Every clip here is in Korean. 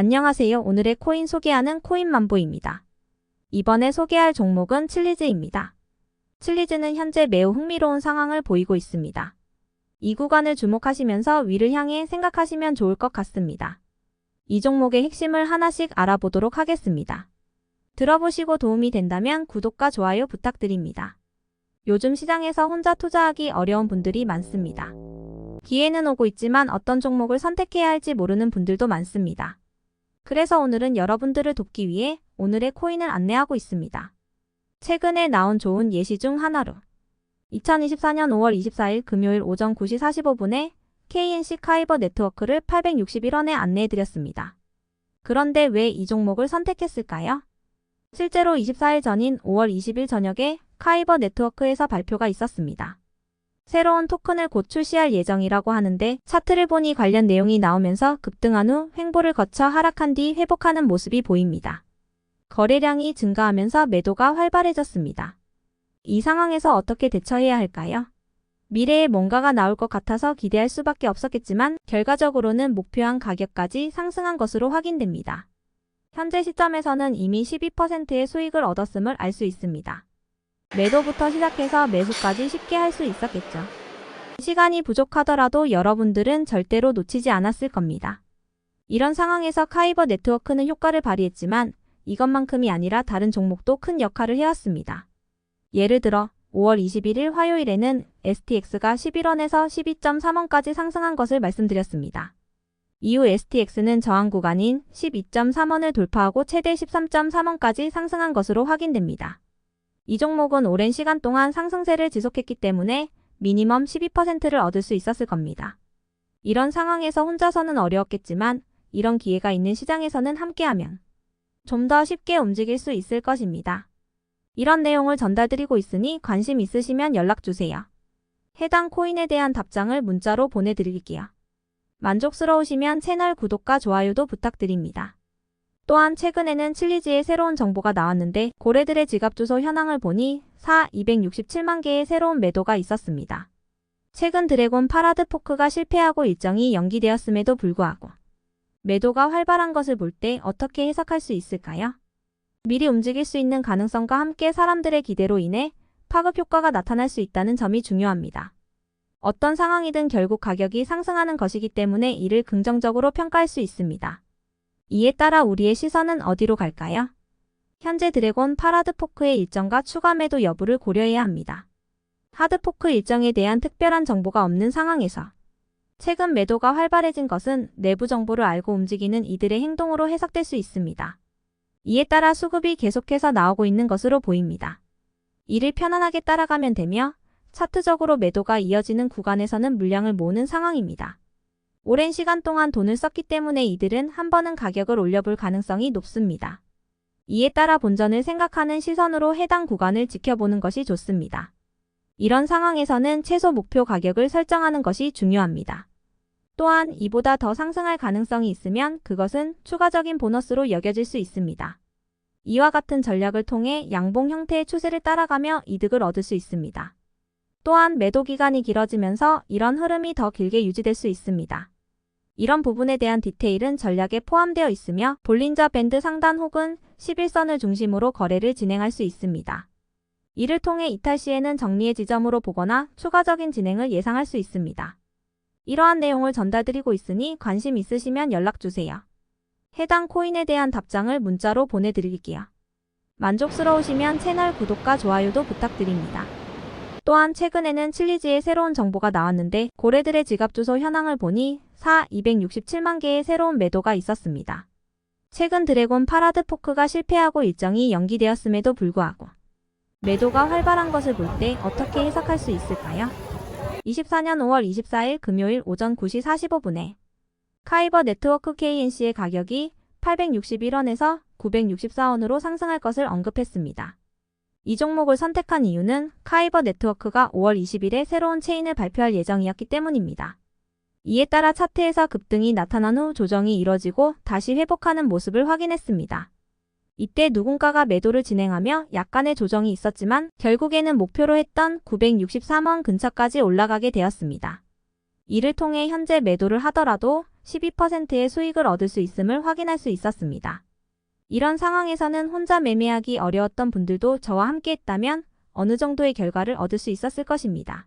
안녕하세요. 오늘의 코인 소개하는 코인만보입니다. 이번에 소개할 종목은 칠리즈입니다. 칠리즈는 현재 매우 흥미로운 상황을 보이고 있습니다. 이 구간을 주목하시면서 위를 향해 생각하시면 좋을 것 같습니다. 이 종목의 핵심을 하나씩 알아보도록 하겠습니다. 들어보시고 도움이 된다면 구독과 좋아요 부탁드립니다. 요즘 시장에서 혼자 투자하기 어려운 분들이 많습니다. 기회는 오고 있지만 어떤 종목을 선택해야 할지 모르는 분들도 많습니다. 그래서 오늘은 여러분들을 돕기 위해 오늘의 코인을 안내하고 있습니다. 최근에 나온 좋은 예시 중 하나로 2024년 5월 24일 금요일 오전 9시 45분에 KNC 카이버 네트워크를 861원에 안내해드렸습니다. 그런데 왜 이 종목을 선택했을까요? 실제로 24일 전인 5월 20일 저녁에 카이버 네트워크에서 발표가 있었습니다. 새로운 토큰을 곧 출시할 예정이라고 하는데 차트를 보니 관련 내용이 나오면서 급등한 후 횡보를 거쳐 하락한 뒤 회복하는 모습이 보입니다. 거래량이 증가하면서 매도가 활발해졌습니다. 이 상황에서 어떻게 대처해야 할까요? 미래에 뭔가가 나올 것 같아서 기대할 수밖에 없었겠지만 결과적으로는 목표한 가격까지 상승한 것으로 확인됩니다. 현재 시점에서는 이미 12%의 수익을 얻었음을 알 수 있습니다. 매도부터 시작해서 매수까지 쉽게 할 수 있었겠죠. 시간이 부족하더라도 여러분들은 절대로 놓치지 않았을 겁니다. 이런 상황에서 카이버 네트워크는 효과를 발휘했지만 이것만큼이 아니라 다른 종목도 큰 역할을 해왔습니다. 예를 들어 5월 21일 화요일에는 STX가 11원에서 12.3원까지 상승한 것을 말씀드렸습니다. 이후 STX는 저항 구간인 12.3원을 돌파하고 최대 13.3원까지 상승한 것으로 확인됩니다. 이 종목은 오랜 시간 동안 상승세를 지속했기 때문에 미니멈 12%를 얻을 수 있었을 겁니다. 이런 상황에서 혼자서는 어려웠겠지만 이런 기회가 있는 시장에서는 함께하면 좀 더 쉽게 움직일 수 있을 것입니다. 이런 내용을 전달드리고 있으니 관심 있으시면 연락주세요. 해당 코인에 대한 답장을 문자로 보내드릴게요. 만족스러우시면 채널 구독과 좋아요도 부탁드립니다. 또한 최근에는 칠리지의 새로운 정보가 나왔는데 고래들의 지갑 주소 현황을 보니 4 267만 개의 새로운 매도가 있었습니다. 최근 드래곤 파라드 포크가 실패하고 일정이 연기되었음에도 불구하고 매도가 활발한 것을 볼 때 어떻게 해석할 수 있을까요? 미리 움직일 수 있는 가능성과 함께 사람들의 기대로 인해 파급 효과가 나타날 수 있다는 점이 중요합니다. 어떤 상황이든 결국 가격이 상승하는 것이기 때문에 이를 긍정적으로 평가할 수 있습니다. 이에 따라 우리의 시선은 어디로 갈까요? 현재 드래곤 파라드 포크의 일정과 추가 매도 여부를 고려해야 합니다. 하드포크 일정에 대한 특별한 정보가 없는 상황에서 최근 매도가 활발해진 것은 내부 정보를 알고 움직이는 이들의 행동으로 해석될 수 있습니다. 이에 따라 수급이 계속해서 나오고 있는 것으로 보입니다. 이를 편안하게 따라가면 되며 차트적으로 매도가 이어지는 구간에서는 물량을 모으는 상황입니다. 오랜 시간 동안 돈을 썼기 때문에 이들은 한 번은 가격을 올려볼 가능성이 높습니다. 이에 따라 본전을 생각하는 시선으로 해당 구간을 지켜보는 것이 좋습니다. 이런 상황에서는 최소 목표 가격을 설정하는 것이 중요합니다. 또한 이보다 더 상승할 가능성이 있으면 그것은 추가적인 보너스로 여겨질 수 있습니다. 이와 같은 전략을 통해 양봉 형태의 추세를 따라가며 이득을 얻을 수 있습니다. 또한 매도 기간이 길어지면서 이런 흐름이 더 길게 유지될 수 있습니다. 이런 부분에 대한 디테일은 전략에 포함되어 있으며 볼린저 밴드 상단 혹은 11선을 중심으로 거래를 진행할 수 있습니다. 이를 통해 이탈 시에는 정리의 지점으로 보거나 추가적인 진행을 예상할 수 있습니다. 이러한 내용을 전달드리고 있으니 관심 있으시면 연락주세요. 해당 코인에 대한 답장을 문자로 보내드릴게요. 만족스러우시면 채널 구독과 좋아요도 부탁드립니다. 또한 최근에는 칠리지의 새로운 정보가 나왔는데 고래들의 지갑 주소 현황을 보니 4 267만 개의 새로운 매도가 있었습니다. 최근 드래곤 파라드 포크가 실패하고 일정이 연기되었음에도 불구하고 매도가 활발한 것을 볼 때 어떻게 해석할 수 있을까요? 24년 5월 24일 금요일 오전 9시 45분에 카이버 네트워크 KNC의 가격이 861원에서 964원으로 상승할 것을 언급했습니다. 이 종목을 선택한 이유는 카이버 네트워크가 5월 20일에 새로운 체인을 발표할 예정이었기 때문입니다. 이에 따라 차트에서 급등이 나타난 후 조정이 이뤄지고 다시 회복하는 모습을 확인했습니다. 이때 누군가가 매도를 진행하며 약간의 조정이 있었지만 결국에는 목표로 했던 963원 근처까지 올라가게 되었습니다. 이를 통해 현재 매도를 하더라도 12%의 수익을 얻을 수 있음을 확인할 수 있었습니다. 이런 상황에서는 혼자 매매하기 어려웠던 분들도 저와 함께 했다면 어느 정도의 결과를 얻을 수 있었을 것입니다.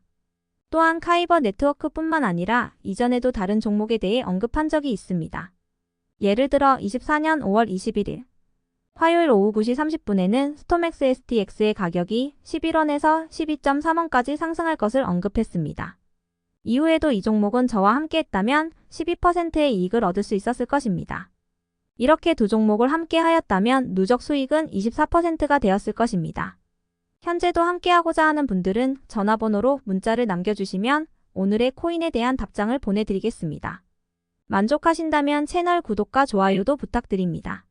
또한 카이버 네트워크뿐만 아니라 이전에도 다른 종목에 대해 언급한 적이 있습니다. 예를 들어 24년 5월 21일 화요일 오후 9시 30분에는 스톰엑스 STX의 가격이 11원에서 12.3원까지 상승할 것을 언급했습니다. 이후에도 이 종목은 저와 함께 했다면 12%의 이익을 얻을 수 있었을 것입니다. 이렇게 두 종목을 함께 하였다면 누적 수익은 24%가 되었을 것입니다. 현재도 함께 하고자 하는 분들은 전화번호로 문자를 남겨주시면 오늘의 코인에 대한 답장을 보내드리겠습니다. 만족하신다면 채널 구독과 좋아요도 부탁드립니다.